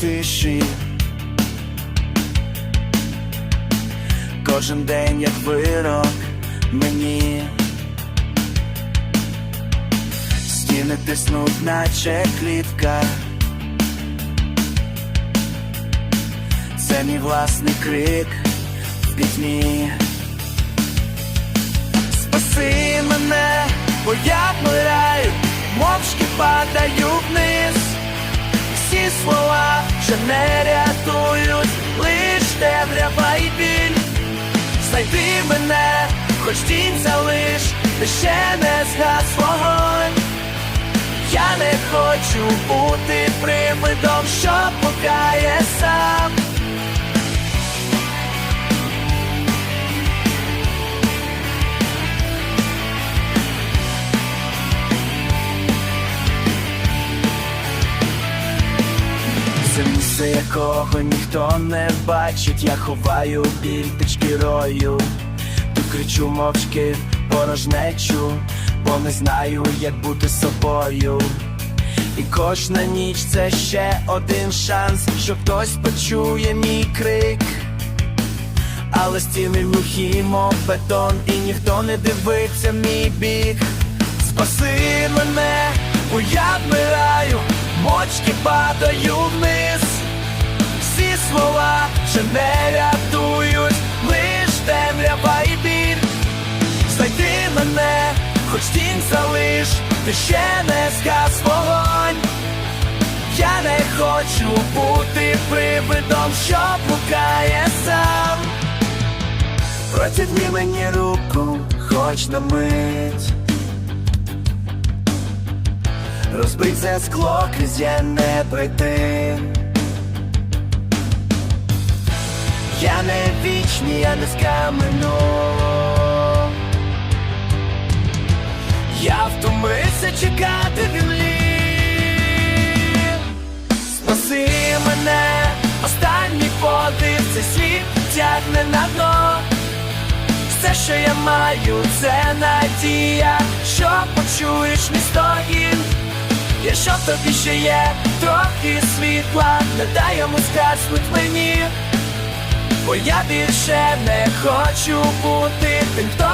тиші. Кожен день як вирок мені. Стіни тиснуть, наче клітка. Це мій власний крик в пітьмі. Спаси мене, бо я вмираю, мовчки падаю вниз. Слова вже не рятують, лиш темрява і біль. Знайди мене, хоч тінь залиш, де ще не згас вогонь. Я не хочу бути привидом, що пукає сам. Це якого ніхто не бачить, я ховаю біль під шкірою, тут кричу мовчки порожнечу, бо не знаю, як бути собою. І кожна ніч це ще один шанс, що хтось почує мій крик. Але стіни глухі, мов бетон, і ніхто не дивиться мій бік. Спаси мене, бо я вмираю, мочки падаю вниз. Всі слова вже не рятують, лиш темрява і біль. Знайди мене, хоч тінь залиш, ти ще не згас вогонь. Я не хочу бути привидом, що пукає сам. Протягни мені руку, хоч на мить. Розбий це скло, крізь я не пройти. Я не вічний, я не з каменю. Я втомився чекати землі. Спаси мене, останній подив, цей світ тягне на дно. Все, що я маю, це надія, що почуєш мій стогін. Якщо тобі ще є трохи світла, не дай йому згаснуть мені. Бо я більше не хочу бути тим, хто.